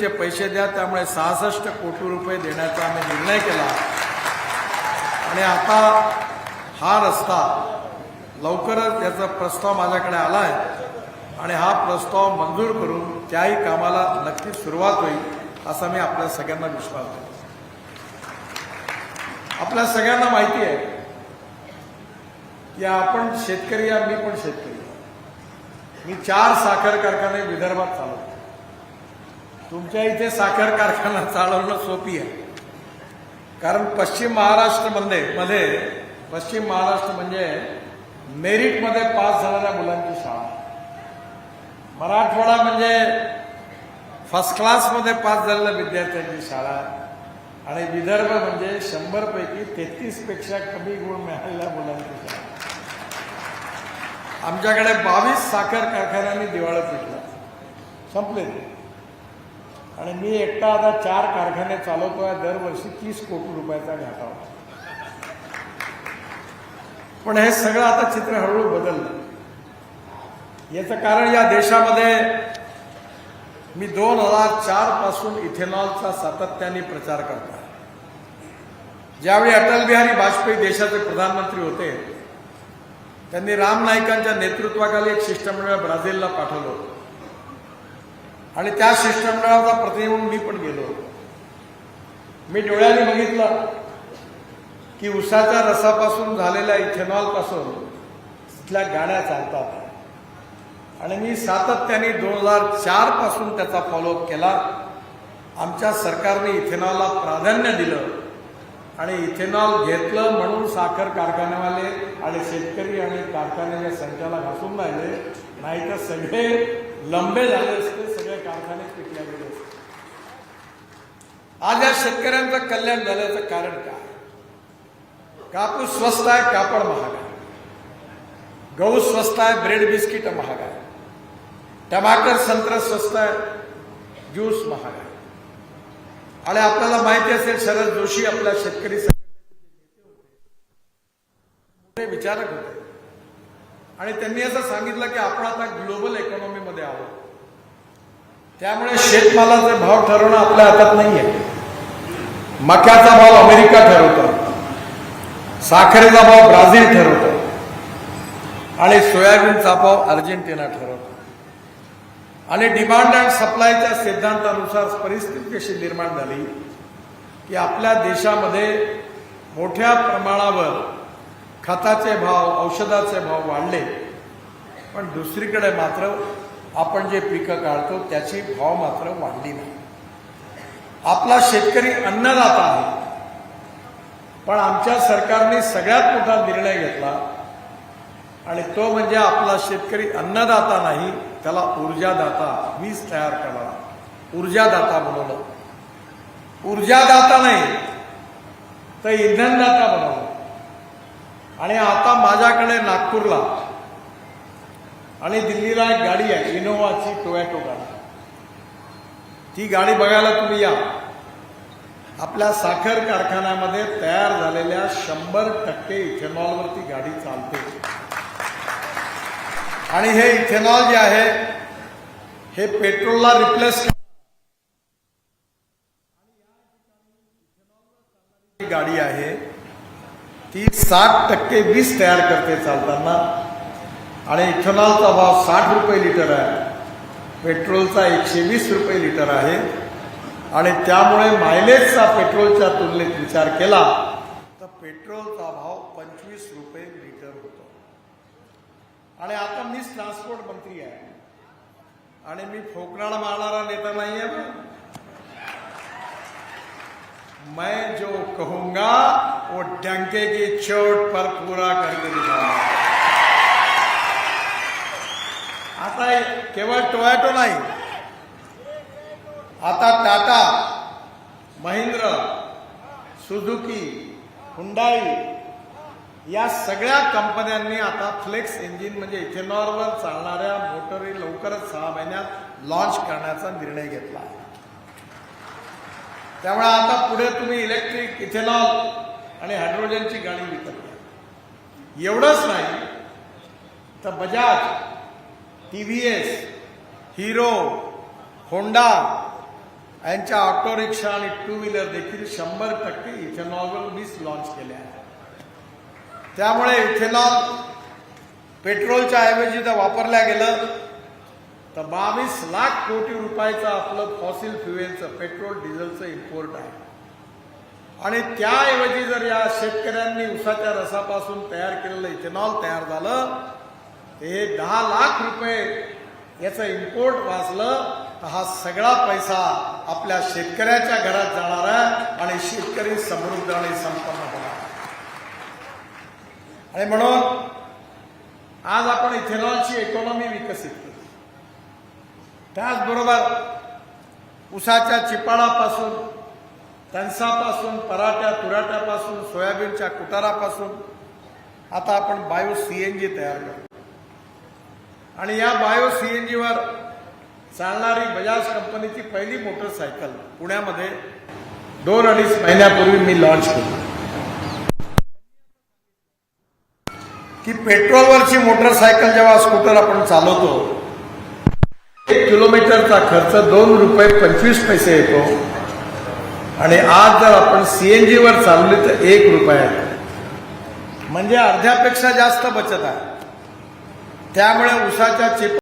शेतकरीचे पैसे द्या त्यामुळे सहासष्ट कोटी रुपये देण्याचा आम्ही निर्णय केला. आणि आता हा रस्ता लवकरच याचा प्रस्ताव माझ्याकडे आला आहे आणि हा प्रस्ताव मंजूर करून त्याही कामाला नक्कीच सुरुवात होईल असा मी आपल्या सगळ्यांना विश्वास देतो. आपल्या सगळ्यांना माहिती आहे की आपण शेतकरी आहे मी पण शेतकरी मी चार साखर कारखाने विदर्भात चालवतो. तुमच्या इथे साखर कारखाना चालवणं सोपी आहे. कारण पश्चिम महाराष्ट्रमध्ये मध्ये पश्चिम महाराष्ट्र म्हणजे मेरिटमध्ये पास झालेल्या मुलांची शाळा. मराठवाडा म्हणजे फर्स्ट क्लासमध्ये पास झालेल्या विद्यार्थ्यांची शाळा आणि विदर्भ म्हणजे शंभरपैकी तेहतीसपेक्षा कमी गुण मिळालेल्या मुलांची शाळा. आमच्याकडे बावीस साखर कारखान्यांनी दिवाळा पिटलं. संपले. ते. आणि मी एकटा आता चार कारखाने चालवतोय दरवर्षी तीस कोटी रुपयाचा घाटा होता. पण हे सगळं आता चित्र हळूहळू बदललं. याचं कारण या देशामध्ये मी दोन हजार चारपासून इथेनॉलचा सातत्याने प्रचार करतो ज्यावेळी अटल बिहारी वाजपेयी देशाचे प्रधानमंत्री होते त्यांनी राम नाईकांच्या नेतृत्वाखाली एक शिष्टमंडळ ब्राझीलला पाठवलं होतं. आणि त्या शिष्टमंडळाचा प्रतिनिधी म्हणून मी पण गेलो मी डोळ्याने बघितलं की उसाच्या रसापासून झालेल्या इथेनॉलपासून तिथल्या गाड्या चालतात. आणि मी सातत्याने दोन हजार चारपासून त्याचा फॉलोअप केला. आमच्या सरकारने इथेनॉलला प्राधान्य दिलं आणि इथेनॉल घेतलं म्हणून साखर कारखानेवाले आणि शेतकरी आणि कारखान्याच्या संचालक घासून राहिले. नाही तर सगळे लंबे झाले असते कारखाने गेले. आज या शेतकऱ्यांचं कल्याण झाल्याचं कारण काय? कापूस स्वस्त आहे कापड महाग आहे. गहू स्वस्त आहे ब्रेड बिस्किट महाग आहे. टमाटर संत्र स्वस्त आहे ज्यूस महाग आहे. आणि आपल्याला माहिती असेल शरद जोशी आपल्या शेतकरी विचारक होते. आणि त्यांनी असं सांगितलं की आपण आता ग्लोबल इकॉनॉमीमध्ये आहोत. त्यामुळे शेतमालाचे भाव ठरवणं आपल्या हातात नाहीये. मक्याचा भाव अमेरिका ठरवतो. साखरेचा भाव ब्राझील ठरवतो. आणि सोयाबीनचा भाव अर्जेंटिना ठरवतो. आणि डिमांड अँड सप्लायच्या सिद्धांतानुसार परिस्थिती कशी निर्माण झाली की आपल्या देशामध्ये मोठ्या प्रमाणावर खताचे भाव औषधाचे भाव वाढले पण दुसरीकडे मात्र आपण जे पिकं काढतो त्याची भाव मात्र वाढली नाही. आपला शेतकरी अन्नदाता आहे. पण आमच्या सरकारने सगळ्यात मोठा निर्णय घेतला आणि तो म्हणजे आपला शेतकरी अन्नदाता नाही त्याला ऊर्जादाता वीज तयार करावा ऊर्जादाता बनवलं. ऊर्जादाता नाही तर इंधनदाता बनवलं. आणि आता माझ्याकडे नागपूरला आणि दिल्लीला एक गाडी आहे इनोवाची टोमॅटो गाडी. ती गाडी बघायला तुम्ही या. आपल्या साखर कारखान्यामध्ये तयार झालेल्या शंभर टक्के इथेनॉलवरती गाडी चालते. आणि हे इथेनॉल जे आहे हे पेट्रोलला रिप्लेस गाडी आहे. ती साठ टक्के वीज तयार करते चालताना. आणि इथेनॉलचा भाव साठ रुपये लिटर आहे. पेट्रोलचा एकशे वीस रुपये लिटर आहे. आणि त्यामुळे मायलेजचा पेट्रोलच्या तुलनेत विचार केला तर पेट्रोलचा भाव पंचवीस रुपये लिटर होतो. आणि आता मीच ट्रान्सपोर्ट मंत्री आहे. आणि मी फोकराड मारणारा नेता नाही आहे मैं जो कहूंगा वो डंके की चोट पर पूरा करके दिखाऊंगा. आता केवळ टोमॅटो नाही. आता टाटा महिंद्र सुझुकी हुंडाई या सगळ्या कंपन्यांनी आता फ्लेक्स इंजिन म्हणजे इथेनॉलवर चालणाऱ्या मोटरी लवकरच सहा महिन्यात लॉन्च करण्याचा निर्णय घेतला. आहे त्यामुळे आता पुढे तुम्ही इलेक्ट्रिक इथेनॉल आणि हायड्रोजनची गाडी विकत घ्या. एवढंच नाही तर Bajaj T V S Hero Honda यांच्या ऑटो रिक्षा आणि टू व्हीलर देखील शंभर टक्के इथेनॉलवर मीच लॉन्च केले आहे त्यामुळे इथेनॉल पेट्रोलच्या ऐवजी जर वापरल्या गेलं तर बावीस लाख कोटी रुपयाचं आपलं फॉसिल फ्युएलचं पेट्रोल डिझेलचं इम्पोर्ट आहे. आणि त्याऐवजी जर या शेतकऱ्यांनी उसाच्या रसापासून तयार केलेलं इथेनॉल तयार झालं हे दहा लाख रुपये याचं इम्पोर्ट वाचलं तर हा सगळा पैसा आपल्या शेतकऱ्याच्या घरात जाणार आहे आणि शेतकरी समृद्ध आणि संपन्न होणार आणि म्हणून आज आपण इथेनॉलची इकॉनॉमी विकसित केली. त्याचबरोबर उसाच्या चिपाडापासून कणसापासून पराठ्या तुराट्यापासून सोयाबीनच्या कुटारापासून आता आपण बायो सीएनजी तयार करतो. आणि या बायो सी एनजीवर चालणारी बजाज कंपनीची पहिली मोटरसायकल पुण्यामध्ये दोन अडीच महिन्यापूर्वी मी लॉन्च केली. की पेट्रोलवरची मोटरसायकल जेव्हा स्कूटर आपण चालवतो एक किलोमीटरचा खर्च दोन रुपये पंचवीस पैसे येतो. आणि आज जर आपण सीएनजी वर चालवली तर एक रुपया म्हणजे अर्ध्यापेक्षा जास्त बचत आहे. त्यामुळे उसाच्या चिप